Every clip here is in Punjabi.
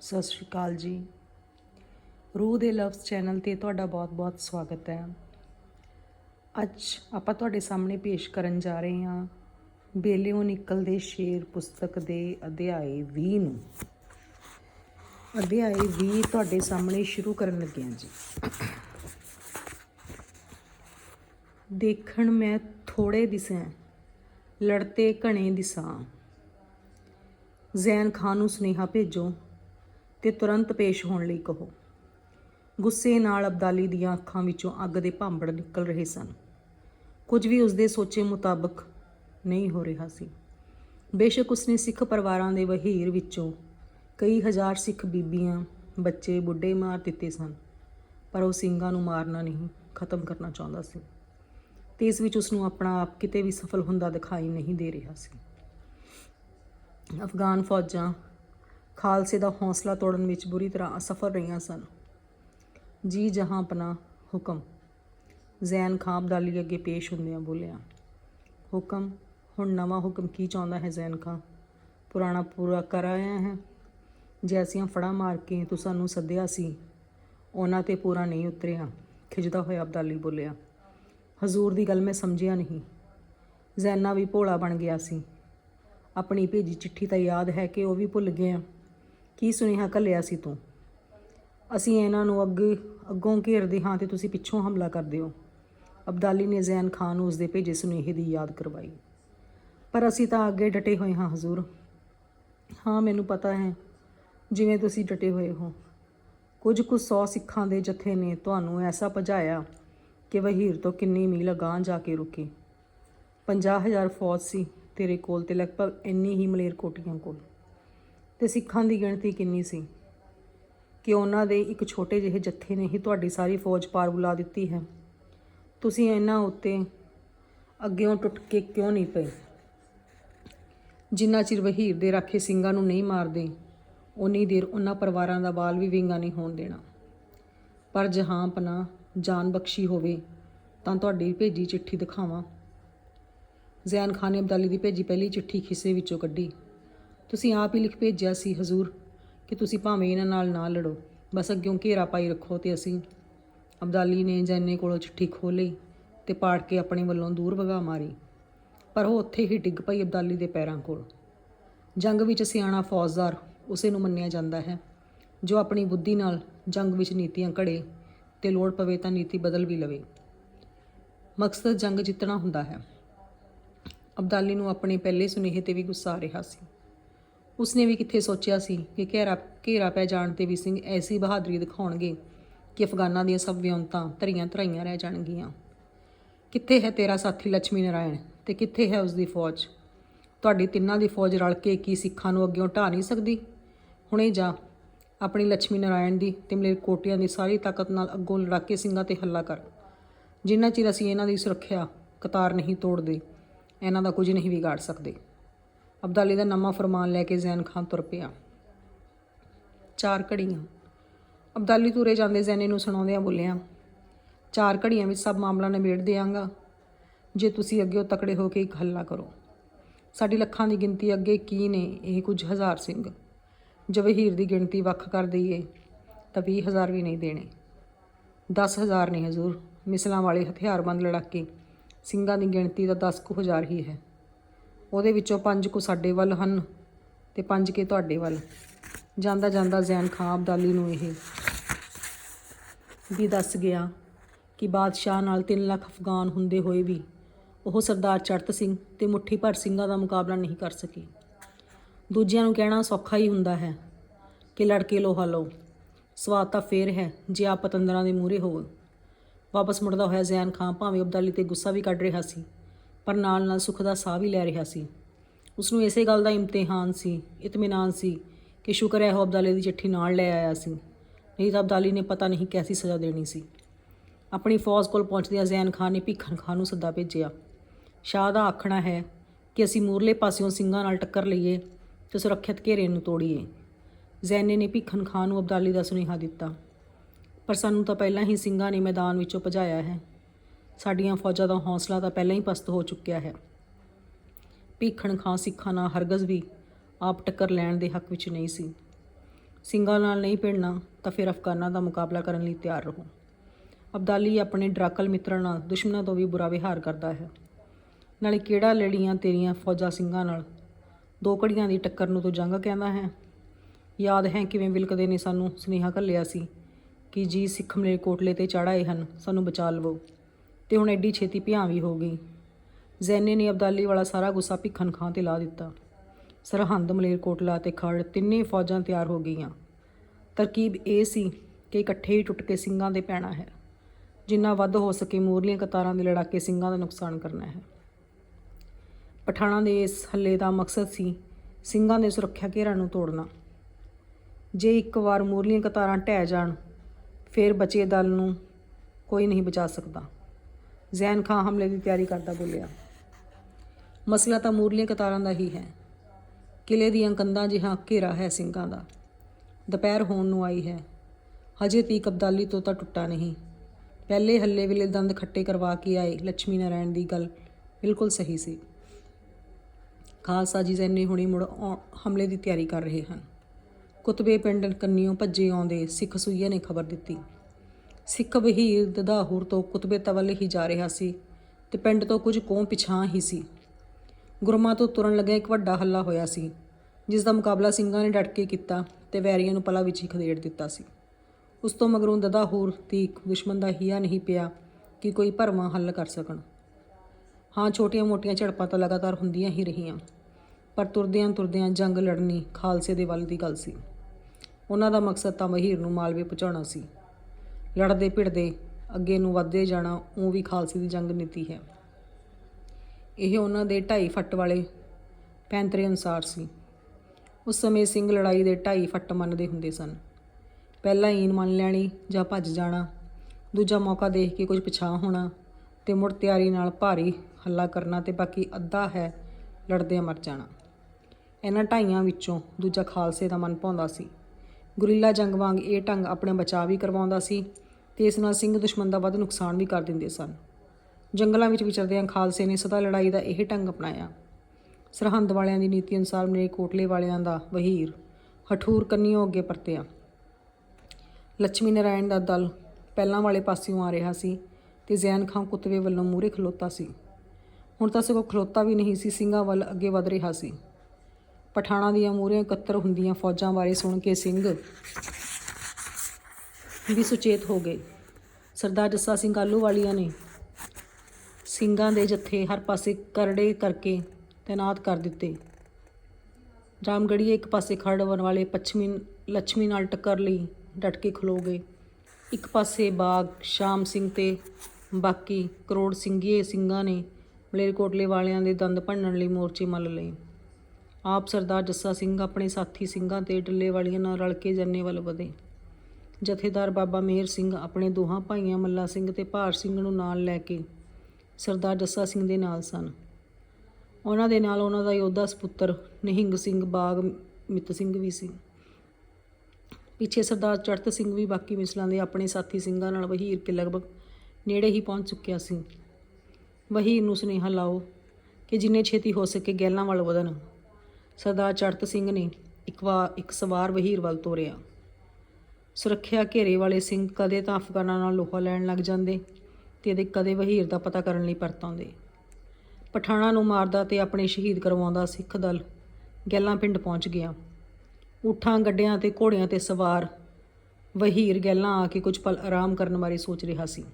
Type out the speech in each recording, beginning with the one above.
ਸਤਿ ਸ਼੍ਰੀ ਅਕਾਲ ਜੀ। ਰੂਹ ਦੇ ਲਫ਼ਜ਼ ਚੈਨਲ ਤੇ ਤੁਹਾਡਾ ਬਹੁਤ-ਬਹੁਤ ਸਵਾਗਤ ਹੈ। ਅੱਜ ਆਪਾਂ ਤੁਹਾਡੇ ਸਾਹਮਣੇ ਪੇਸ਼ ਕਰਨ ਜਾ ਰਹੇ ਹਾਂ ਬੇਲਿਓ ਨਿਕਲਦੇ ਸ਼ੇਰ ਪੁਸਤਕ ਦੇ ਅਧਿਆਏ 20 ਨੂੰ। ਅਧਿਆਏ 20 ਤੁਹਾਡੇ ਸਾਹਮਣੇ ਸ਼ੁਰੂ ਕਰਨ ਲੱਗੇ ਹਾਂ ਜੀ। ਦੇਖਣ ਮੈਂ ਥੋੜੇ ਦਿਸਾਂ, ਲੜਤੇ ਘਣੇ ਦਿਸਾਂ। ਜ਼ੈਨ ਖਾਨ ਨੂੰ ਸੁਨੇਹਾ ਭੇਜੋ। ਤੇ ਤੁਰੰਤ ਪੇਸ਼ ਹੋਣ ਲਈ ਕਹੋ। ਗੁੱਸੇ ਨਾਲ ਅਬਦਾਲੀ ਦੀਆਂ ਅੱਖਾਂ ਵਿੱਚੋਂ ਅੱਗ ਦੇ ਭਾਂਬੜ ਨਿਕਲ ਰਹੇ ਸਨ। ਕੁਝ ਵੀ ਉਸਦੇ ਸੋਚੇ ਮੁਤਾਬਕ ਨਹੀਂ ਹੋ ਰਿਹਾ ਸੀ। ਬੇਸ਼ੱਕ ਉਸਨੇ ਸਿੱਖ ਪਰਿਵਾਰਾਂ ਦੇ ਵਹੀਰ ਵਿੱਚੋਂ ਕਈ ਹਜ਼ਾਰ ਸਿੱਖ ਬੀਬੀਆਂ, ਬੱਚੇ, ਬੁੱਢੇ ਮਾਰ ਦਿੱਤੇ ਸਨ, ਪਰ ਉਹ ਸਿੰਘਾਂ ਨੂੰ ਮਾਰਨਾ ਨਹੀਂ, ਖਤਮ ਕਰਨਾ ਚਾਹੁੰਦਾ ਸੀ। ਤੇ ਇਸ ਵਿੱਚ ਉਸ ਨੂੰ ਆਪਣਾ ਆਪ ਕਿਤੇ ਵੀ ਸਫਲ ਹੁੰਦਾ ਦਿਖਾਈ ਨਹੀਂ ਦੇ ਰਿਹਾ ਸੀ। ਅਫਗਾਨ ਫੌਜਾਂ ਖਾਲਸੇ ਦਾ ਹੌਸਲਾ ਤੋੜਨ ਵਿੱਚ ਬੁਰੀ ਤਰ੍ਹਾਂ ਅਸਫਲ ਰਹੀਆਂ ਸਨ। ਜੀ ਜਹਾਂ ਆਪਣਾ ਹੁਕਮ, ਜ਼ੈਨ ਖਾਨ ਅਬਦਾਲੀ ਅੱਗੇ ਪੇਸ਼ ਹੁੰਦਿਆਂ ਬੋਲਿਆ, ਹੁਕਮ, ਹੁਣ ਨਵਾਂ ਹੁਕਮ ਕੀ ਚਾਹੁੰਦਾ ਹੈ ਜ਼ੈਨ ਖਾਨ? ਪੁਰਾਣਾ ਪੂਰਾ ਕਰ ਆਇਆ ਹੈ? ਜੈਸੀਆਂ ਫੜਾ ਮਾਰ ਕੇ ਤੂੰ ਸਾਨੂੰ ਸੱਦਿਆ ਸੀ, ਉਹਨਾਂ ਤੇ ਪੂਰਾ ਨਹੀਂ ਉਤਰਿਆ ਖਿਜਦਾ ਹੋਇਆ ਅਬਦਾਲੀ ਬੋਲਿਆ। ਹਜ਼ੂਰ ਦੀ ਗੱਲ ਮੈਂ ਸਮਝਿਆ ਨਹੀਂ। ਜ਼ੈਨਾ ਵੀ ਭੋਲਾ ਬਣ ਗਿਆ ਸੀ। ਆਪਣੀ ਭੇਜੀ ਚਿੱਠੀ ਤਾਂ ਯਾਦ ਹੈ ਕਿ ਉਹ ਵੀ ਭੁੱਲ ਗਿਆ। ਕੀ ਸੁਨੇਹਾ ਘੱਲਿਆ ਸੀ ਤੂੰ? ਅਸੀਂ ਇਹਨਾਂ ਨੂੰ ਅੱਗੇ, ਅੱਗੋਂ ਘੇਰਦੇ ਹਾਂ ਤੇ ਤੁਸੀਂ ਪਿੱਛੋਂ ਹਮਲਾ ਕਰਦੇ ਹੋ। ਅਬਦਾਲੀ ਨੇ ਜ਼ੈਨ ਖਾਨ ਨੂੰ ਉਸਦੇ ਭੇਜੇ ਸੁਨੇਹੇ ਦੀ ਯਾਦ ਕਰਵਾਈ। ਪਰ ਅਸੀਂ ਤਾਂ ਅੱਗੇ ਡਟੇ ਹੋਏ ਹਾਂ, ਹਜ਼ੂਰ। ਹਾਂ, ਮੈਨੂੰ ਪਤਾ ਹੈ ਜਿਵੇਂ ਤੁਸੀਂ ਡਟੇ ਹੋਏ ਹੋ। ਕੁਝ ਕੁ ਸੌ ਸਿੱਖਾਂ ਦੇ ਜਥੇ ਨੇ ਤੁਹਾਨੂੰ ਐਸਾ ਭਜਾਇਆ ਕਿ ਵਹੀਰ ਤੋਂ ਕਿੰਨੀ ਮੀਲ ਅਗਾਂਹ ਜਾ ਕੇ ਰੁਕੇ। 50000 ਫੌਜ ਸੀ ਤੇਰੇ ਕੋਲ ਤੇ ਲਗਭਗ ਇੰਨੀ ਹੀ ਮਲੇਰ ਕੋਟੀਆਂ ਕੋਲ। ਤੇ ਸਿੱਖਾਂ ਦੀ ਗਿਣਤੀ ਕਿੰਨੀ ਸੀ? ਕਿ ਉਹਨਾਂ ਦੇ ਇੱਕ ਛੋਟੇ ਜਿਹੇ ਜੱਥੇ ਨੇ ਹੀ ਤੁਹਾਡੀ ਸਾਰੀ ਫੌਜ ਪਾਰ ਬੁਲਾ ਦਿੱਤੀ ਹੈ। ਤੁਸੀਂ ਇਹਨਾਂ ਉੱਤੇ ਅੱਗਿਓਂ ਟੁੱਟ ਕੇ ਕਿਉਂ ਨਹੀਂ ਪਏ? ਜਿੰਨਾ ਚਿਰ ਵਹੀਰ ਦੇ ਰਾਖੇ ਸਿੰਘਾਂ ਨੂੰ ਨਹੀਂ ਮਾਰਦੇ ਉਨੀ ਦੇਰ ਉਹਨਾਂ ਪਰਿਵਾਰਾਂ ਦਾ ਬਾਲ ਵੀ ਵਿੰਗਾ ਨਹੀਂ ਹੋਣ ਦੇਣਾ। ਪਰ ਜਹਾਂ ਆਪਣਾ ਜਾਨ ਬਖਸ਼ੀ ਹੋਵੇ, ਤਾਂ ਤੁਹਾਡੀ ਭੇਜੀ ਚਿੱਠੀ ਦਿਖਾਵਾਂ। ਜ਼ੈਨ ਖਾਨ ਨੇ ਅਬਦਾਲੀ ਦੀ ਭੇਜੀ ਪਹਿਲੀ ਚਿੱਠੀ ਖਿੱਸੇ ਵਿੱਚੋਂ ਕੱਢੀ। ਤੁਸੀਂ ਆਪ ਹੀ ਲਿਖ ਭੇਜਿਆ ਸੀ ਹਜ਼ੂਰ ਕਿ ਤੁਸੀਂ ਭਾਵੇਂ ਇਹਨਾਂ ਨਾਲ ਨਾ ਲੜੋ। ਬਸ ਅੱਗਿਓਂ ਘੇਰਾ ਪਾਈ ਰੱਖੋ ਤੇ ਅਸੀਂ ਅਬਦਾਲੀ ਨੇ ਜੈਨੇ ਕੋਲੋਂ ਚਿੱਠੀ ਖੋਲੀ ਤੇ ਪਾੜ ਕੇ ਆਪਣੇ ਵੱਲੋਂ ਦੂਰ ਵਗਾ ਮਾਰੀ। ਪਰ ਉਹ ਉੱਥੇ ਹੀ ਡਿੱਗ ਪਈ ਅਬਦਾਲੀ ਦੇ ਪੈਰਾਂ ਕੋਲ। ਜੰਗ ਵਿੱਚ ਸਿਆਣਾ ਫੌਜਦਾਰ ਉਸੇ ਨੂੰ ਮੰਨਿਆ ਜਾਂਦਾ ਹੈ, ਜੋ ਆਪਣੀ ਬੁੱਧੀ ਨਾਲ ਜੰਗ ਵਿੱਚ ਨੀਤੀਆਂ ਘੜੇ ਤੇ ਲੋੜ ਪਵੇ ਤਾਂ ਨੀਤੀ ਬਦਲ ਵੀ ਲਵੇ। ਮਕਸਦ ਜੰਗ ਜਿੱਤਣਾ ਹੁੰਦਾ ਹੈ। ਅਬਦਾਲੀ ਨੂੰ ਆਪਣੇ ਪਹਿਲੇ ਸੁਨੇਹੇ ਤੇ ਵੀ ਗੁੱਸਾ ਆ ਰਿਹਾ ਸੀ। ਉਸਨੇ ਵੀ ਕਿੱਥੇ ਸੋਚਿਆ ਸੀ ਕਿ ਘੇਰਾ ਘੇਰਾ ਪੈ ਜਾਣ ਤੇ ਵੀ ਸਿੰਘ ਐਸੀ ਬਹਾਦਰੀ ਦਿਖਾਉਣਗੇ ਕਿ ਅਫਗਾਨਾਂ ਦੀਆਂ ਸਭ ਵਿਉਂਤਾਂ ਧਰੀਆਂ ਧਰਾਈਆਂ ਰਹਿ ਜਾਣਗੀਆਂ। ਕਿੱਥੇ ਹੈ ਤੇਰਾ ਸਾਥੀ ਲక్ష్ਮੀ ਨਾਰਾਇਣ ਤੇ ਕਿੱਥੇ ਹੈ ਉਸਦੀ ਫੌਜ? ਤੁਹਾਡੀ ਤਿੰਨਾਂ ਦੀ ਫੌਜ ਰਲ ਕੇ ਕੀ ਸਿੱਖਾਂ ਨੂੰ ਅੱਗੇ ਢਾ ਨਹੀਂ ਸਕਦੀ? ਹੁਣੇ ਜਾ, ਆਪਣੀ ਲక్ష్ਮੀ ਨਾਰਾਇਣ ਦੀ ਤੇ ਮਲੇਰ ਕੋਟਿਆਂ ਦੀ ਸਾਰੀ ਤਾਕਤ ਨਾਲ ਅੱਗੋਂ ਲੜਾ ਕੇ ਸਿੰਘਾਂ ਤੇ ਹੱਲਾ ਕਰ। ਜਿੰਨਾ ਚਿਰ ਅਸੀਂ ਇਹਨਾਂ ਦੀ ਸੁਰੱਖਿਆ ਕਤਾਰ ਨਹੀਂ ਤੋੜਦੇ, ਇਹਨਾਂ ਦਾ ਕੁਝ ਨਹੀਂ ਵਿਗਾੜ ਸਕਦੇ। ਅਬਦਾਲੀ ਦਾ ਨਵਾਂ ਫਰਮਾਨ ਲੈ ਕੇ ਜ਼ੈਨ ਖਾਨ ਤੁਰ ਪਿਆ। ਚਾਰ ਘੜੀਆਂ। ਅਬਦਾਲੀ ਤੁਰੇ ਜਾਂਦੇ ਜ਼ੈਨੇ ਨੂੰ ਸੁਣਾਉਂਦਿਆਂ ਬੋਲਿਆ, ਚਾਰ ਘੜੀਆਂ ਵਿੱਚ ਸਭ ਮਾਮਲਾ ਨਿਬੇੜ ਦਿਆਂਗਾ। ਜੇ ਤੁਸੀਂ ਅੱਗੇ ਤਕੜੇ ਹੋ ਕੇ ਇੱਕ ਹੱਲਾ ਕਰੋ। ਸਾਡੀ ਲੱਖਾਂ ਦੀ ਗਿਣਤੀ ਅੱਗੇ ਕੀ ਨੇ, ਇਹ ਕੁਝ ਹਜ਼ਾਰ ਸਿੰਘ। ਜੇ ਵਹੀਰ ਦੀ ਗਿਣਤੀ ਵੱਖ ਕਰ ਦਈਏ, ਤਾਂ 20000 ਵੀ ਨਹੀਂ ਦੇਣੇ। 10000 ਨਹੀਂ ਹਜ਼ੂਰ। ਮਿਸਲਾਂ ਵਾਲੇ ਹਥਿਆਰਬੰਦ ਲੜਾਕੇ। ਸਿੰਘਾਂ ਦੀ ਗਿਣਤੀ ਦਾ 10 ਕੁ ਹਜ਼ਾਰ ਹੀ ਹੈ। ਉਹਦੇ ਵਿੱਚੋਂ ਪੰਜ ਕੁ ਸਾਡੇ ਵੱਲ ਹਨ ਤੇ ਪੰਜ ਕੇ ਤੁਹਾਡੇ ਵੱਲ। ਜਾਂਦਾ ਜਾਂਦਾ ਜ਼ੈਨ ਖਾਨ ਅਬਦਾਲੀ ਨੂੰ ਇਹ ਵੀ ਦੱਸ ਗਿਆ ਕਿ ਬਾਦਸ਼ਾਹ ਨਾਲ 3 ਲੱਖ ਅਫਗਾਨ ਹੁੰਦੇ ਹੋਏ ਵੀ ਉਹ ਸਰਦਾਰ ਚੜਤ ਸਿੰਘ ਤੇ ਮੁੱਠੀ ਭਰ ਸਿੰਘਾਂ ਦਾ ਮੁਕਾਬਲਾ ਨਹੀਂ ਕਰ ਸਕੇ। ਦੂਜਿਆਂ ਨੂੰ ਕਹਿਣਾ ਸੌਖਾ ਹੀ ਹੁੰਦਾ ਹੈ ਕਿ ਲੜਕੇ ਲੋਹਾ ਲਓ, ਸਵਾਦ ਤਾਂ ਫੇਰ ਹੈ ਜੇ ਆਪ ਪਤੰਦਰਾਂ ਦੇ ਮੂਹਰੇ ਹੋਵੋ। ਵਾਪਸ ਮੁੜਦਾ ਹੋਇਆ ਜ਼ੈਨ ਖਾਨ ਭਾਵੇਂ ਅਬਦਾਲੀ ਤੇ ਗੁੱਸਾ ਵੀ ਕੱਢ ਰਿਹਾ ਸੀ। ਪਰ ਨਾਲ ਨਾਲ ਸੁੱਖ ਦਾ ਸਾਹ ਵੀ ਲੈ ਰਿਹਾ ਸੀ। ਉਸ ਨੂੰ ਇਸੇ ਗੱਲ ਦਾ ਇਮਤਿਹਾਨ ਸੀ, ਇਤਮਿਨਾਨ ਸੀ ਕਿ ਸ਼ੁਕਰ ਹੈ ਉਹ ਅਬਦਾਲੀ ਦੀ ਚਿੱਠੀ ਨਾਲ ਲੈ ਆਇਆ ਸੀ। ਨਹੀਂ ਤਾਂ ਅਬਦਾਲੀ ਨੇ ਪਤਾ ਨਹੀਂ ਕੈਸੀ ਸਜ਼ਾ ਦੇਣੀ ਸੀ। ਆਪਣੀ ਫੌਜ ਕੋਲ ਪਹੁੰਚਦਿਆਂ ਜ਼ੈਨ ਖਾਨ ਨੇ ਭੀਖਨ ਖਾਨ ਨੂੰ ਸੱਦਾ ਭੇਜਿਆ। ਸ਼ਾਹ ਦਾ ਆਖਣਾ ਹੈ ਕਿ ਅਸੀਂ ਮੂਰਲੇ ਪਾਸਿਓਂ ਸਿੰਘਾਂ ਨਾਲ ਟੱਕਰ ਲਈਏ ਤੇ ਸੁਰੱਖਿਅਤ ਘੇਰੇ ਨੂੰ ਤੋੜੀਏ। ਜ਼ੈਨੇ ਨੇ ਭੀਖਨ ਖਾਨ ਨੂੰ ਅਬਦਾਲੀ ਦਾ ਸੁਨੇਹਾ ਦਿੱਤਾ। ਪਰ ਸਾਨੂੰ ਤਾਂ ਪਹਿਲਾਂ ਹੀ ਸਿੰਘਾਂ ਨੇ ਮੈਦਾਨ ਵਿੱਚੋਂ ਭਜਾਇਆ ਹੈ। ਸਾਡੀਆਂ ਫੌਜਾਂ ਦਾ ਹੌਸਲਾ ਤਾਂ ਪਹਿਲਾਂ ਹੀ ਪਸਤ ਹੋ ਚੁੱਕਿਆ ਹੈ। ਭੀਖਣ ਖਾਂ ਸਿੱਖਾਂ ਨਾਲ ਹਰਗਜ਼ ਵੀ ਆਪ ਟੱਕਰ ਲੈਣ ਦੇ ਹੱਕ ਵਿੱਚ ਨਹੀਂ ਸੀ। ਸਿੰਘਾਂ ਨਾਲ ਨਹੀਂ ਭਿੜਨਾ ਤਾਂ ਫਿਰ ਅਫਗਾਨਾਂ ਦਾ ਮੁਕਾਬਲਾ ਕਰਨ ਲਈ ਤਿਆਰ ਰਹੋ। ਅਬਦਾਲੀ ਆਪਣੇ ਡਰਾਕਲ ਮਿੱਤਰਾਂ ਨਾਲ ਦੁਸ਼ਮਣਾਂ ਤੋਂ ਵੀ ਬੁਰਾ ਵਿਹਾਰ ਕਰਦਾ ਹੈ। ਨਾਲੇ ਕਿਹੜਾ ਲੜੀਆਂ ਤੇਰੀਆਂ ਫੌਜਾਂ ਸਿੰਘਾਂ ਨਾਲ? ਦੋ ਘੜੀਆਂ ਦੀ ਟੱਕਰ ਨੂੰ ਤੂੰ ਜੰਗ ਕਹਿੰਦਾ ਹੈ। ਯਾਦ ਹੈ ਕਿਵੇਂ ਵਿਲਕਦੇ ਨੇ ਸਾਨੂੰ, ਸੁਨੇਹਾ ਘੱਲਿਆ ਸੀ ਕਿ ਜੀ ਸਿੱਖ ਮਲੇ ਕੋਟਲੇ ਤੇ ਚੜ੍ਹਾਏ ਹਨ, ਸਾਨੂੰ ਬਚਾ ਲਵੋ। ਤੇ ਹੁਣ ਐਡੀ ਛੇਤੀ ਭਿਆਂ ਵੀ ਹੋ ਗਈ। ਜ਼ੈਨੇ ਨੇ ਅਬਦਾਲੀ ਵਾਲਾ ਸਾਰਾ ਗੁੱਸਾ ਭਿੱਖਣ ਖਾਂ ਤੇ ਲਾ ਦਿੱਤਾ। ਸਰਹੰਦ, ਮਲੇਰਕੋਟਲਾ ਤੇ ਖੜ ਤਿੰਨੇ ਫੌਜਾਂ ਤਿਆਰ ਹੋ ਗਈਆਂ। ਤਰਕੀਬ ਇਹ ਸੀ ਕਿ ਇਕੱਠੇ ਹੀ ਟੁੱਟ ਕੇ ਸਿੰਘਾਂ ਦੇ ਪੈਣਾ ਹੈ। ਜਿੰਨਾ ਵੱਧ ਹੋ ਸਕੇ ਮੂਰਲੀਆਂ ਕਤਾਰਾਂ ਦੇ ਲੜਾਕੇ ਸਿੰਘਾਂ ਦਾ ਨੁਕਸਾਨ ਕਰਨਾ ਹੈ। ਪਠਾਣਾ ਦੇ ਇਸ ਹੱਲੇ ਦਾ ਮਕਸਦ ਸੀ ਸਿੰਘਾਂ ਦੇ ਸੁਰੱਖਿਆ ਘੇਰਾਂ ਨੂੰ ਤੋੜਨਾ। ਜੇ ਇੱਕ ਵਾਰ ਮੂਰਲੀਆਂ ਕਤਾਰਾਂ ਢਹਿ ਜਾਣ, ਫਿਰ ਬਚੇ ਦਲ ਨੂੰ ਕੋਈ ਨਹੀਂ ਬਚਾ ਸਕਦਾ। ਜ਼ੈਨ ਖਾਂ ਹਮਲੇ ਦੀ ਤਿਆਰੀ ਕਰਦਾ ਬੋਲਿਆ। ਮਸਲਾ ਤਾਂ ਮੂਰਲੀਆਂ ਕਤਾਰਾਂ ਦਾ ਹੀ ਹੈ। ਕਿਲੇ ਦੀਆਂ ਕੰਧਾਂ ਜਿਹਾ ਘੇਰਾ ਹੈ ਸਿੰਘਾਂ ਦਾ। ਦੁਪਹਿਰ ਹੋਣ ਨੂੰ ਆਈ ਹੈ। ਹਜੇ ਤੀਕ ਅਬਦਾਲੀ ਤੋਂ ਤਾਂ ਟੁੱਟਾ ਨਹੀਂ। ਪਹਿਲੇ ਹੱਲੇ ਵੇਲੇ ਦੰਦ ਖੱਟੇ ਕਰਵਾ ਕੇ ਆਏ ਲక్ష్ਮੀ ਨਾਰਾਇਣ ਦੀ ਗੱਲ ਬਿਲਕੁਲ ਸਹੀ ਸੀ। ਖਾਲਸਾ ਜੀ ਜ਼ੈਨੇ ਹੁਣੀ ਮੁੜ ਆਉ- ਹਮਲੇ ਦੀ ਤਿਆਰੀ ਕਰ ਰਹੇ ਹਨ। ਕੁਤਬੇ ਪਿੰਡ ਕੰਨਿਓ ਭੱਜੇ ਆਉਂਦੇ ਸਿੱਖ ਸੂਈਏ ਨੇ ਖਬਰ ਦਿੱਤੀ। ਸਿੱਖ ਵਹੀਰ ਦਦਾਹੂਰ ਤੋਂ ਕੁਤਬੇ ਤਵੱਲ ਹੀ ਜਾ ਰਿਹਾ ਸੀ ਤੇ ਪਿੰਡ ਤੋਂ ਕੁਝ ਕੋਹ ਪਿਛਾਂ ਹੀ ਸੀ। ਗੁਰਮਾ ਤੋਂ ਤੁਰਨ ਲੱਗਿਆ ਇੱਕ ਵੱਡਾ ਹੱਲਾ ਹੋਇਆ ਸੀ, ਜਿਸ ਦਾ ਮੁਕਾਬਲਾ ਸਿੰਘਾਂ ਨੇ ਡਟ ਕੇ ਕੀਤਾ ਤੇ ਵੈਰੀਆਂ ਨੂੰ ਪਲਾ ਵਿੱਚ ਹੀ ਖਦੇੜ ਦਿੱਤਾ ਸੀ। ਉਸ ਤੋਂ ਮਗਰੋਂ ਦਦਾਹੂਰ ਤੀਕ ਦੁਸ਼ਮਣ ਦਾ ਹੀਆ ਨਹੀਂ ਪਿਆ ਕਿ ਕੋਈ ਭਰਵਾਂ ਹੱਲ ਕਰ ਸਕਣ। ਹਾਂ ਛੋਟੀਆਂ-ਮੋਟੀਆਂ ਝੜਪਾਂ ਤਾਂ ਲਗਾਤਾਰ ਹੁੰਦੀਆਂ ਹੀ ਰਹੀਆਂ, ਪਰ ਤੁਰਦਿਆਂ ਤੁਰਦਿਆਂ ਜੰਗ ਲੜਨੀ ਖਾਲਸੇ ਦੇ ਵੱਲ ਦੀ ਗੱਲ ਸੀ। ਉਹਨਾਂ ਦਾ ਮਕਸਦ ਤਾਂ ਵਹੀਰ ਨੂੰ ਮਾਲਵੇ ਪਹੁੰਚਾਉਣਾ ਸੀ। ਲੜਦੇ ਭਿੜਦੇ ਅੱਗੇ ਨੂੰ ਵਧਦੇ ਜਾਣਾ ਉਹ ਵੀ ਖਾਲਸੇ ਦੀ ਜੰਗ ਨੀਤੀ ਹੈ। ਇਹ ਉਹਨਾਂ ਦੇ ਢਾਈ ਫੱਟ ਵਾਲੇ ਪੈਂਤਰੇ ਅਨੁਸਾਰ ਸੀ। ਉਸ ਸਮੇਂ ਸਿੰਘ ਲੜਾਈ ਦੇ ਢਾਈ ਫੱਟ ਮੰਨਦੇ ਹੁੰਦੇ ਸਨ। ਪਹਿਲਾ ਈਨ ਮੰਨ ਲੈਣੀ ਜਾਂ ਭੱਜ ਜਾਣਾ, ਦੂਜਾ ਮੌਕਾ ਦੇਖ ਕੇ ਕੁਝ ਪਛਾਹ ਹੋਣਾ ਤੇ ਮੁੜ ਤਿਆਰੀ ਨਾਲ ਭਾਰੀ ਹੱਲਾ ਕਰਨਾ ਤੇ ਬਾਕੀ ਅੱਧਾ ਹੈ ਲੜਦਿਆਂ ਮਰ ਜਾਣਾ। ਇਹਨਾਂ ਢਾਈਆਂ ਵਿੱਚੋਂ ਦੂਜਾ ਖਾਲਸੇ ਦਾ ਮਨ ਪਾਉਂਦਾ ਸੀ। ਗੁਰੀਲਾ ਜੰਗ ਵਾਂਗ ਇਹ ਢੰਗ ਆਪਣੇ ਬਚਾਅ ਵੀ ਕਰਵਾਉਂਦਾ ਸੀ ਤੇ ਇਸ ਨਾਲ ਸਿੰਘ ਦੁਸ਼ਮਣ ਦਾ ਵੱਧ ਨੁਕਸਾਨ ਵੀ ਕਰ ਦਿੰਦੇ ਸਨ। ਜੰਗਲਾਂ ਵਿੱਚ ਵਿਚਰਦਿਆਂ ਖਾਲਸੇ ਨੇ ਸਦਾ ਲੜਾਈ ਦਾ ਇਹ ਢੰਗ ਅਪਣਾਇਆ। ਸਰਹੰਦ ਵਾਲਿਆਂ ਦੀ ਨੀਤੀ ਅਨੁਸਾਰ ਮੇਰੇ ਕੋਟਲੇ ਵਾਲਿਆਂ ਦਾ ਵਹੀਰ ਹਠੂਰ ਕੰਨਿਓ ਅੱਗੇ ਪਰਤਿਆ। ਲక్ష్ਮੀ ਨਾਰਾਇਣ ਦਾ ਦਲ ਪਹਿਲਾਂ ਵਾਲੇ ਪਾਸਿਓਂ ਆ ਰਿਹਾ ਸੀ ਤੇ ਜ਼ੈਨ ਖਾਂ ਕੁਤਵੇ ਵੱਲੋਂ ਮੂਰੇ ਖਲੋਤਾ ਸੀ। ਹੁਣ ਤਾਂ ਸਗੋਂ ਖਲੋਤਾ ਵੀ ਨਹੀਂ ਸੀ, ਸਿੰਘਾਂ ਵੱਲ ਅੱਗੇ ਵਧ ਰਿਹਾ ਸੀ। ਪਠਾਣਾ ਦੀਆਂ ਮੂਹਰੇ ਇਕੱਤਰ ਹੁੰਦੀਆਂ ਫੌਜਾਂ ਬਾਰੇ ਸੁਣ ਕੇ ਸਿੰਘ ਵੀ ਸੁਚੇਤ ਹੋ ਗਏ। ਸਰਦਾਰ ਜੱਸਾ ਸਿੰਘ ਆਲੂ ਵਾਲੀਆਂ ਨੇ ਸਿੰਘਾਂ ਦੇ ਜੱਥੇ ਹਰ ਪਾਸੇ ਕਰੜੇ ਕਰਕੇ ਤੈਨਾਤ ਕਰ ਦਿੱਤੇ। ਰਾਮਗੜੀਏ ਇੱਕ ਪਾਸੇ ਖੜਵਣ ਵਾਲੇ ਪੱਛਮੀ ਲక్ష్ਮੀ ਨਾਲ ਟੱਕਰ ਲਈ ਡਟ ਕੇ ਖਲੋ ਗਏ। ਇੱਕ ਪਾਸੇ ਬਾਗ, ਸ਼ਾਮ ਸਿੰਘ ਤੇ ਬਾਕੀ ਕਰੋੜ ਸਿੰਘੀਏ ਸਿੰਘਾਂ ਨੇ ਮਲੇਰਕੋਟਲੇ ਵਾਲਿਆਂ ਦੇ ਦੰਦ ਭੰਨਣ ਲਈ ਮੋਰਚੇ ਮੱਲ ਲਏ। ਆਪ ਸਰਦਾਰ ਜੱਸਾ ਸਿੰਘ ਆਪਣੇ ਸਾਥੀ ਸਿੰਘਾਂ ਤੇ ਡੱਲੇ ਵਾਲੀਆਂ ਨਾਲ ਰਲ ਕੇ ਜੰਨੇ ਵੱਲ ਵਧੇ। ਜਥੇਦਾਰ ਬਾਬਾ ਮੇਹਰ ਸਿੰਘ ਆਪਣੇ ਦੋਹਾਂ ਭਾਈਆਂ ਮੱਲਾ ਸਿੰਘ ਤੇ ਭਾਰ ਸਿੰਘ ਨੂੰ ਨਾਲ ਲੈ ਕੇ ਸਰਦਾਰ ਜੱਸਾ ਸਿੰਘ ਦੇ ਨਾਲ ਸਨ। ਉਹਨਾਂ ਦੇ ਨਾਲ ਉਹਨਾਂ ਦਾ ਯੋਧਾ ਸਪੁੱਤਰ ਨਿਹੰਗ ਸਿੰਘ ਬਾਗ ਮਿੱਤ ਸਿੰਘ ਵੀ ਸੀ। ਪਿੱਛੇ ਸਰਦਾਰ ਚੜਤ ਸਿੰਘ ਵੀ ਬਾਕੀ ਮਿਸਲਾਂ ਦੇ ਆਪਣੇ ਸਾਥੀ ਸਿੰਘਾਂ ਨਾਲ ਵਹੀਰ ਕੇ ਲਗਭਗ ਨੇੜੇ ਹੀ ਪਹੁੰਚ ਚੁੱਕਿਆ ਸੀ। ਵਹੀਰ ਨੂੰ ਸੁਨੇਹਾ ਲਾਓ ਕਿ ਜਿੰਨੇ ਛੇਤੀ ਹੋ ਸਕੇ ਗੈਲਾਂ ਵੱਲ ਵਧਣ। ਸਰਦਾਰ ਚੜਤ ਸਿੰਘ ਨੇ ਇੱਕ ਵਾਰ ਇੱਕ ਸਵਾਰ ਵਹੀਰ ਵੱਲ ਤੋਰਿਆ। ਸੁਰੱਖਿਆ ਘੇਰੇ ਵਾਲੇ ਸਿੰਘ ਕਦੇ ਤਾਂ ਅਫਗਾਨਾਂ ਨਾਲ ਲੋਹਾ ਲੈਣ ਲੱਗ ਜਾਂਦੇ ਤੇ ਇਹਦੇ ਕਦੇ ਵਹੀਰ ਦਾ ਪਤਾ ਕਰਨ ਲਈ ਪਰਤਾਉਂਦੇ। ਪਠਾਣਾ ਨੂੰ ਮਾਰਦਾ ਤੇ ਆਪਣੇ ਸ਼ਹੀਦ ਕਰਵਾਉਂਦਾ ਸਿੱਖ ਦਲ ਗੈਲਾਂ ਪਿੰਡ ਪਹੁੰਚ ਗਿਆ। ਊਠਾਂ, ਗੱਡਿਆਂ ਤੇ ਘੋੜਿਆਂ ਤੇ ਸਵਾਰ ਵਹੀਰ ਗੈਲਾਂ ਆ ਕੇ ਕੁਝ ਪਲ ਆਰਾਮ ਕਰਨ ਬਾਰੇ ਸੋਚ ਰਿਹਾ ਸੀ।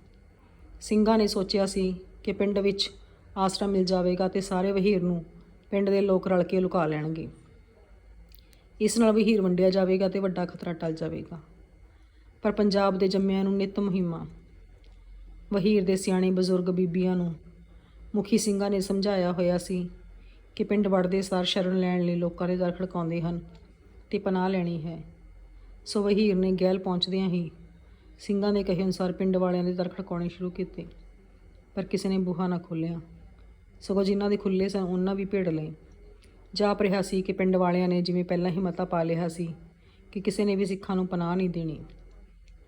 ਸਿੰਘਾਂ ਨੇ ਸੋਚਿਆ ਸੀ ਕਿ ਪਿੰਡ ਵਿੱਚ ਆਸਰਾ ਮਿਲ ਜਾਵੇਗਾ ਤੇ ਸਾਰੇ ਵਹੀਰ ਨੂੰ ਪਿੰਡ ਦੇ ਲੋਕ ਰਲ ਕੇ ਲੁਕਾ ਲੈਣਗੇ। ਇਸ ਨਾਲ ਵਹੀਰ ਵੰਡਿਆ ਜਾਵੇਗਾ ਤੇ ਵੱਡਾ ਖਤਰਾ ਟਲ ਜਾਵੇਗਾ। ਪਰ ਪੰਜਾਬ ਦੇ ਜੰਮਿਆਂ ਨੂੰ ਨਿਤ ਮੁਹਿੰਮਾਂ, ਵਹੀਰ ਦੇ ਸਿਆਣੇ ਬਜ਼ੁਰਗ ਬੀਬੀਆਂ ਨੂੰ ਮੁਖੀ ਸਿੰਘਾਂ ਨੇ ਸਮਝਾਇਆ ਹੋਇਆ ਸੀ ਕਿ ਪਿੰਡ ਵੜਦੇ ਸਾਰ ਸ਼ਰਨ ਲੈਣ ਲਈ ਲੋਕਾਂ ਦੇ ਦਰ ਖੜਕਾਉਂਦੇ ਹਨ ਤੇ ਪਨਾਹ ਲੈਣੀ ਹੈ। ਸੋ ਵਹੀਰ ਨੇ ਗੈਲ ਪਹੁੰਚਦਿਆਂ ਹੀ ਸਿੰਘਾਂ ਦੇ ਕਹੇ ਅਨੁਸਾਰ ਪਿੰਡ ਵਾਲਿਆਂ ਦੇ ਦਰ ਖੜਕਾਉਣੇ ਸ਼ੁਰੂ ਕੀਤੇ, ਪਰ ਕਿਸੇ ਨੇ ਬੂਹਾ ਨਾ ਖੋਲ੍ਹਿਆ। ਸਗੋਂ ਜਿਨ੍ਹਾਂ ਦੇ ਖੁੱਲੇ ਸਨ, ਉਹਨਾਂ ਵੀ ਭੇੜ ਲਏ। ਜਾਪ ਰਿਹਾ ਸੀ ਕਿ ਪਿੰਡ ਵਾਲਿਆਂ ਨੇ ਜਿਵੇਂ ਪਹਿਲਾਂ ਹੀ ਮਤਾ ਪਾ ਲਿਆ ਸੀ ਕਿ ਕਿਸੇ ਨੇ ਵੀ ਸਿੱਖਾਂ ਨੂੰ ਪਨਾਹ ਨਹੀਂ ਦੇਣੀ।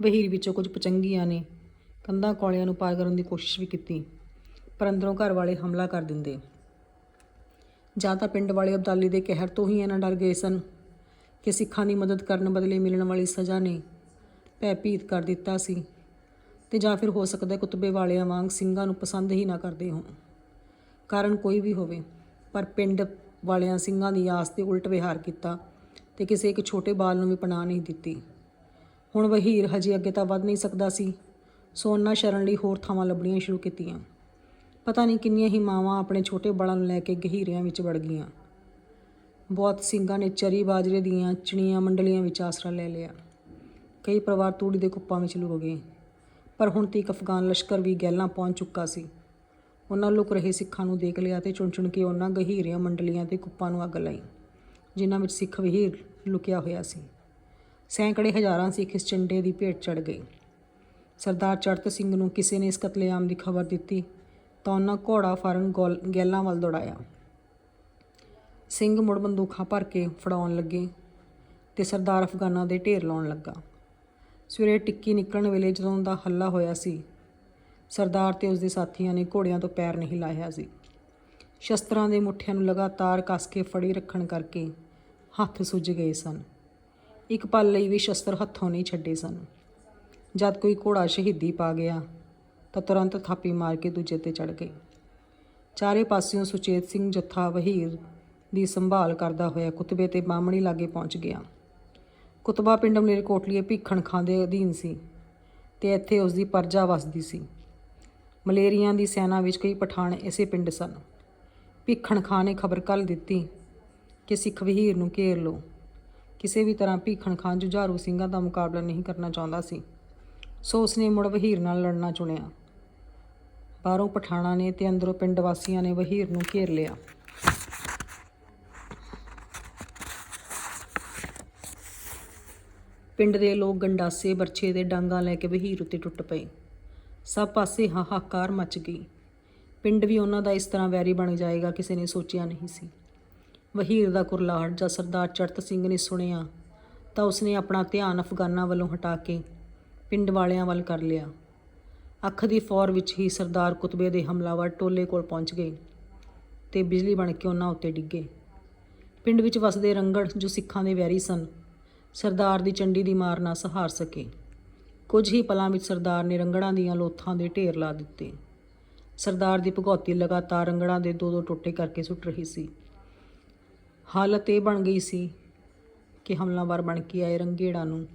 ਵਹੀਰ ਵਿੱਚੋਂ ਕੁਝ ਪਚੰਗੀਆਂ ਨੇ ਕੰਧਾਂ ਕੌਲਿਆਂ ਨੂੰ ਪਾਰ ਕਰਨ ਦੀ ਕੋਸ਼ਿਸ਼ ਵੀ ਕੀਤੀ, ਪਰ ਅੰਦਰੋਂ ਘਰ ਵਾਲੇ ਹਮਲਾ ਕਰ ਦਿੰਦੇ। ਜਾਂ ਤਾਂ ਪਿੰਡ ਵਾਲੇ ਅਬਦਾਲੀ ਦੇ ਕਹਿਰ ਤੋਂ ਹੀ ਇਹਨਾਂ ਡਰ ਗਏ ਸਨ ਕਿ ਸਿੱਖਾਂ ਦੀ ਮਦਦ ਕਰਨ ਬਦਲੇ ਮਿਲਣ ਵਾਲੀ ਸਜ਼ਾ ਨੇ ਭੈਭੀਤ ਕਰ ਦਿੱਤਾ ਸੀ ਤੇ ਜਾਂ ਫਿਰ ਹੋ ਸਕਦਾ ਕੁਤਬੇ ਵਾਲਿਆਂ ਵਾਂਗ ਸਿੰਘਾਂ ਨੂੰ ਪਸੰਦ ਹੀ ਨਾ ਕਰਦੇ ਹੋਣ। ਕਾਰਨ ਕੋਈ ਵੀ ਹੋਵੇ, ਪਰ ਪਿੰਡ ਵਾਲਿਆਂ ਸਿੰਘਾਂ ਦੀ ਆਸ ਤੇ ਉਲਟ ਵਿਹਾਰ ਕੀਤਾ ਤੇ ਕਿਸੇ ਇੱਕ ਛੋਟੇ ਬਾਲ ਨੂੰ ਵੀ ਪਨਾਹ ਨਹੀਂ ਦਿੱਤੀ। ਹੁਣ ਵਹੀਰ ਹਜੇ ਅੱਗੇ ਤਾਂ ਵੱਧ ਨਹੀਂ ਸਕਦਾ ਸੀ। ਸੋ ਉਹਨਾਂ ਸ਼ਰਨ ਲਈ ਹੋਰ ਥਾਵਾਂ ਲੱਭਣੀਆਂ ਸ਼ੁਰੂ ਕੀਤੀਆਂ। ਪਤਾ ਨਹੀਂ ਕਿੰਨੀਆਂ ਹੀ ਮਾਵਾਂ ਆਪਣੇ ਛੋਟੇ ਬਾਲਾਂ ਨੂੰ ਲੈ ਕੇ ਗਹੀਰਿਆਂ ਵਿੱਚ ਵੜ ਗਈਆਂ। ਬਹੁਤ ਸਿੰਘਾਂ ਨੇ ਚਰੀ ਬਾਜਰੇ ਦੀਆਂ ਚਣੀਆਂ ਮੰਡਲੀਆਂ ਵਿੱਚ ਆਸਰਾ ਲੈ ਲਿਆ। ਕਈ ਪਰਿਵਾਰ ਤੂੜੀ ਦੇ ਕੁੱਪਾਂ ਵਿੱਚ ਲੁਕ ਗਏ। ਪਰ ਹੁਣ ਤੀਕ ਅਫਗਾਨ ਲਸ਼ਕਰ ਵੀ ਗੈਲਾਂ ਪਹੁੰਚ ਚੁੱਕਾ ਸੀ। ਉਹਨਾਂ ਲੁਕ ਰਹੇ ਸਿੱਖਾਂ ਨੂੰ ਦੇਖ ਲਿਆ ਤੇ ਚੁਣ ਚੁਣ ਕੇ ਉਹਨਾਂ ਗਹੀਰਿਆਂ ਮੰਡਲੀਆਂ ਤੇ ਕੁੱਪਾਂ ਨੂੰ ਅੱਗ ਲਾਈ, ਜਿਨ੍ਹਾਂ ਵਿੱਚ ਸਿੱਖ ਵਹੀਰ ਲੁਕਿਆ ਹੋਇਆ ਸੀ। ਸੈਂਕੜੇ ਹਜ਼ਾਰਾਂ ਸਿੱਖ ਇਸ ਝੰਡੇ ਦੀ ਭੇਟ ਚੜ ਗਏ। ਸਰਦਾਰ ਚੜਤ ਸਿੰਘ ਨੂੰ ਕਿਸੇ ਨੇ ਇਸ ਕਤਲੇਆਮ ਦੀ ਖਬਰ ਦਿੱਤੀ ਤਾਂ ਉਹਨਾਂ ਘੋੜਾ ਫਾਰਨ ਗੋਲ ਗੈਲਾਂ ਵੱਲ ਦੌੜਾਇਆ। ਸਿੰਘ ਮੁੜ ਬੰਦੂਕਾਂ ਭਰ ਕੇ ਫੜਾਉਣ ਲੱਗੇ ਤੇ ਸਰਦਾਰ ਅਫਗਾਨਾਂ ਦੇ ਢੇਰ ਲਾਉਣ ਲੱਗਾ। ਸਵੇਰੇ ਟਿੱਕੀ ਨਿਕਲਣ ਵੇਲੇ ਜਦੋਂ ਦਾ ਹੱਲਾ ਹੋਇਆ ਸੀ ਸਰਦਾਰ ਤੇ ਉਸਦੇ ਸਾਥੀਆਂ ਨੇ ਘੋੜਿਆਂ ਤੋਂ ਪੈਰ ਨਹੀਂ ਲਾਇਆ ਸੀ। ਸ਼ਸਤਰਾਂ ਦੇ ਮੁੱਠਿਆਂ ਨੂੰ ਲਗਾਤਾਰ ਕੱਸ ਕੇ ਫੜੀ ਰੱਖਣ ਕਰਕੇ ਹੱਥ ਸੁੱਜ ਗਏ ਸਨ। ਇੱਕ ਪਲ ਲਈ ਵੀ ਸ਼ਸਤਰ ਹੱਥੋਂ ਨਹੀਂ ਛੱਡੇ ਸਨ। ਜਦ ਕੋਈ ਘੋੜਾ ਸ਼ਹੀਦੀ ਪਾ ਗਿਆ, ਤਾਂ ਤੁਰੰਤ ਥਾਪੀ ਮਾਰ ਕੇ ਦੂਜੇ ਤੇ ਚੜ ਗਏ। ਚਾਰੇ ਪਾਸਿਓਂ ਸੁਚੇਤ ਸਿੰਘ ਜੱਥਾ ਵਹੀਰ ਦੀ ਸੰਭਾਲ ਕਰਦਾ ਹੋਇਆ ਕੁਤਬੇ ਤੇ ਬਾਹਮਣੀ ਲਾਗੇ ਪਹੁੰਚ ਗਿਆ। ਕੁਤਬਾ ਪਿੰਡ ਮਲੇਰਕੋਟਲੀਏ ਭੀਖਣ ਖਾਂ ਦੇ ਅਧੀਨ ਸੀ ਤੇ ਇੱਥੇ ਉਸ ਦੀ ਪਰਜਾ ਵਸਦੀ ਸੀ। ਮਲੇਰੀਆਂ ਦੀ ਸੈਨਾ ਵਿੱਚ ਕਈ ਪਠਾਨ ਇਸੇ ਪਿੰਡ ਸਨ। ਭੀਖਣ ਖਾਂ ਨੇ ਖਬਰ ਕੱਲ ਦਿੱਤੀ ਕਿ ਸਿੱਖ ਵਹੀਰ ਨੂੰ ਘੇਰ ਲਓ। ਕਿਸੇ ਵੀ ਤਰ੍ਹਾਂ ਭੀਖਣ ਖਾਂ ਜੁਝਾਰੂ ਸਿੰਘਾਂ ਦਾ ਮੁਕਾਬਲਾ ਨਹੀਂ ਕਰਨਾ ਚਾਹੁੰਦਾ ਸੀ। ਸੋ ਉਸਨੇ ਮੁੜ ਵਹੀਰ ਨਾਲ ਲੜਨਾ ਚੁਣਿਆ। ਬਾਹਰੋਂ ਪਠਾਣਾ ਨੇ ਤੇ ਅੰਦਰੋਂ ਪਿੰਡ ਵਾਸੀਆਂ ਨੇ ਵਹੀਰ ਨੂੰ ਘੇਰ ਲਿਆ। ਪਿੰਡ ਦੇ ਲੋਕ ਗੰਡਾਸੇ ਬਰਛੇ ਦੇ ਡਾਂਗਾ ਲੈ ਕੇ ਵਹੀਰ ਉੱਤੇ ਟੁੱਟ ਪਏ। ਸਭ ਪਾਸੇ ਹਾਹਾਕਾਰ ਮਚ ਗਈ। ਪਿੰਡ ਵੀ ਉਹਨਾਂ ਦਾ ਇਸ ਤਰ੍ਹਾਂ ਵੈਰੀ ਬਣ ਜਾਏਗਾ, ਕਿਸੇ ਨੇ ਸੋਚਿਆ ਨਹੀਂ ਸੀ। ਵਹੀਰ ਦਾ ਕੁਰਲਾਹਟ ਜਦ ਸਰਦਾਰ ਚੜਤ ਸਿੰਘ ਨੇ ਸੁਣਿਆ, ਤਾਂ ਉਸਨੇ ਆਪਣਾ ਧਿਆਨ ਅਫਗਾਨਾਂ ਵੱਲੋਂ ਹਟਾ ਕੇ ਪਿੰਡ ਵਾਲਿਆਂ ਵੱਲ ਕਰ ਲਿਆ। ਅੱਖ ਦੀ ਫੌਰ ਵਿੱਚ ਹੀ ਸਰਦਾਰ ਕੁਤਬੇ ਦੇ ਹਮਲਾਵਰ ਟੋਲੇ ਕੋਲ ਪਹੁੰਚ ਗਏ ਤੇ ਬਿਜਲੀ ਬਣ ਕੇ ਉਹਨਾਂ ਉੱਤੇ ਡਿੱਗੇ। ਪਿੰਡ ਵਿੱਚ ਵਸਦੇ ਰੰਗੜ ਜੋ ਸਿੱਖਾਂ ਦੇ ਵੈਰੀ ਸਨ, ਸਰਦਾਰ ਦੀ ਚੰਡੀ ਦੀ ਮਾਰ ਨਾ ਸਹਾਰ ਸਕੇ। ਕੁਝ ਹੀ ਪਲਾਂ ਵਿੱਚ ਸਰਦਾਰ ਨੇ ਰੰਗੜਾਂ ਦੀਆਂ ਲੋਥਾਂ ਦੇ ਢੇਰ ਲਾ ਦਿੱਤੇ। ਸਰਦਾਰ ਦੀ ਭਗੌਤੀ ਲਗਾਤਾਰ ਰੰਗੜਾਂ ਦੇ ਦੋ ਦੋ ਟੋਟੇ ਕਰਕੇ ਸੁੱਟ ਰਹੀ ਸੀ। ਹਾਲਤ ਇਹ ਬਣ ਗਈ ਸੀ ਕਿ ਹਮਲਾਵਰ ਬਣ ਕੇ ਆਏ ਰੰਗੇੜਾਂ ਨੂੰ।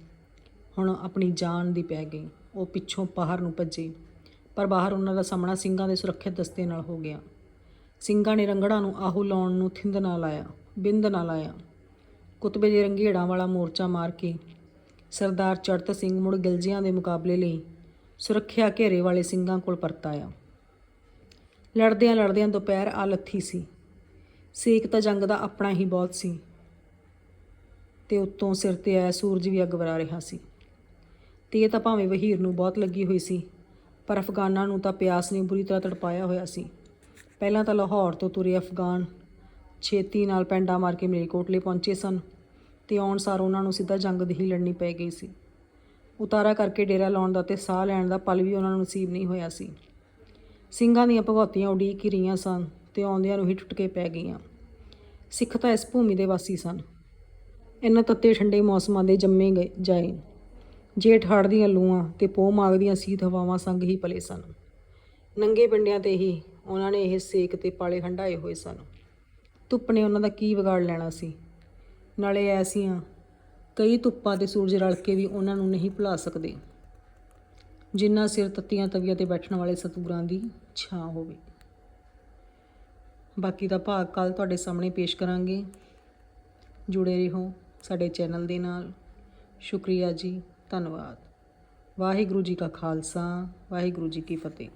ਹੁਣ ਆਪਣੀ ਜਾਨ ਦੀ ਪੈ ਗਈ। ਉਹ ਪਿੱਛੋਂ ਬਾਹਰ ਨੂੰ ਭੱਜੇ, ਪਰ ਬਾਹਰ ਉਹਨਾਂ ਦਾ ਸਾਹਮਣਾ ਸਿੰਘਾਂ ਦੇ ਸੁਰੱਖਿਅਤ ਦਸਤੇ ਨਾਲ ਹੋ ਗਿਆ। ਸਿੰਘਾਂ ਨੇ ਰੰਗੜਾਂ ਨੂੰ ਆਹੂ ਲਾਉਣ ਨੂੰ ਥਿੰਦ ਨਾ ਲਾਇਆ ਬਿੰਦ ਨਾ ਲਾਇਆ ਕੁਤਬੇ ਦੇ ਰੰਗੇੜਾਂ ਵਾਲਾ ਮੋਰਚਾ ਮਾਰ ਕੇ ਸਰਦਾਰ ਚੜਤ ਸਿੰਘ ਮੁੜ ਗਿਲਜੀਆਂ ਦੇ ਮੁਕਾਬਲੇ ਲਈ ਸੁਰੱਖਿਆ ਘੇਰੇ ਵਾਲੇ ਸਿੰਘਾਂ ਕੋਲ ਪਰਤ ਆਇਆ। ਲੜਦਿਆਂ ਲੜਦਿਆਂ ਦੁਪਹਿਰ ਆ ਲੱਥੀ ਸੀ। ਸੇਕ ਤਾਂ ਜੰਗ ਦਾ ਆਪਣਾ ਹੀ ਬਹੁਤ ਸੀ। ਤੇ ਉੱਤੋਂ ਸਿਰ ਤੇ ਆਇਆ ਸੂਰਜ ਵੀ ਅੱਗ ਵਰਾ ਰਿਹਾ ਸੀ। ਤੇ ਇਹ ਤਾਂ ਭਾਵੇਂ ਵਹੀਰ ਨੂੰ ਬਹੁਤ ਲੱਗੀ ਹੋਈ ਸੀ, ਪਰ ਅਫਗਾਨਾਂ ਨੂੰ ਤਾਂ ਪਿਆਸ ਨੇ ਬੁਰੀ ਤਰ੍ਹਾਂ ਤੜਪਾਇਆ ਹੋਇਆ ਸੀ। ਪਹਿਲਾਂ ਤਾਂ ਲਾਹੌਰ ਤੋਂ ਤੁਰੇ ਅਫਗਾਨ ਛੇਤੀ ਨਾਲ ਪੈਂਡਾ ਮਾਰ ਕੇ ਮਲੇਰਕੋਟਲੇ ਪਹੁੰਚੇ ਸਨ। ਤੇ ਆਉਣ ਸਾਰ ਉਹਨਾਂ ਨੂੰ ਸਿੱਧਾ ਜੰਗ ਦੀ ਹੀ ਲੜਨੀ ਪੈ ਗਈ ਸੀ। ਉਤਾਰਾ ਕਰਕੇ ਡੇਰਾ ਲਾਉਣ ਦਾ ਤੇ ਸਾਹ ਲੈਣ ਦਾ ਪਲ ਵੀ ਉਹਨਾਂ ਨੂੰ ਨਸੀਬ ਨਹੀਂ ਹੋਇਆ ਸੀ। ਸਿੰਘਾਂ ਦੀਆਂ ਭਗੌਤੀਆਂ ਉਡੀਕ ਹੀ ਰਹੀਆਂ ਸਨ ਤੇ ਆਉਂਦਿਆਂ ਨੂੰ ਹੀ ਟੁੱਟ ਕੇ ਪੈ ਗਈਆਂ। ਸਿੱਖ ਤਾਂ ਇਸ ਭੂਮੀ ਦੇ ਵਾਸੀ ਸਨ। ਇਹਨਾਂ ਤੱਤੇ ਠੰਡੇ ਮੌਸਮਾਂ ਦੇ ਜੰਮੇ ਗਏ, ਜਾਏ। ਜੇਠ ਹੜ੍ਹ ਦੀਆਂ ਲੂਆਂ ਤੇ ਪੋਹ ਮਾਘ ਦੀਆਂ ਸੀਤ ਹਵਾਵਾਂ ਸੰਗ ਹੀ ਪਲੇ ਸਨ। ਨੰਗੇ ਪਿੰਡਿਆਂ ਤੇ ਹੀ ਉਹਨਾਂ ਨੇ ਇਹ ਸੇਕ ਤੇ ਪਾਲੇ ਹੰਡਾਏ ਹੋਏ ਸਨ। ਧੁੱਪ ਨੇ ਉਹਨਾਂ ਦਾ ਕੀ ਵਿਗਾੜ ਲੈਣਾ ਸੀ? ਨਾਲੇ ਐਸੀਆਂ ਕਈ ਧੁੱਪਾਂ ਤੇ ਸੂਰਜ ਰਲ ਕੇ ਵੀ ਉਹਨਾਂ ਨੂੰ ਨਹੀਂ ਭੁਲਾ ਸਕਦੇ। ਜਿੰਨਾ ਸਿਰ ਤੱਤੀਆਂ ਤਵੀਆਂ ਤੇ ਬੈਠਣ ਵਾਲੇ ਸਤੂਰਾਂ ਦੀ ਛਾਂ ਹੋਵੇ। ਬਾਕੀ ਦਾ ਭਾਗ ਕੱਲ ਤੁਹਾਡੇ ਸਾਹਮਣੇ ਪੇਸ਼ ਕਰਾਂਗੇ। ਜੁੜੇ ਰਹੋ ਸਾਡੇ ਚੈਨਲ ਦੇ ਨਾਲ। ਸ਼ੁਕਰੀਆ ਜੀ, ਧੰਨਵਾਦ। ਵਾਹਿਗੁਰੂ ਜੀ ਕਾ ਖਾਲਸਾ, ਵਾਹਿਗੁਰੂ ਜੀ ਕੀ ਫਤਿਹ।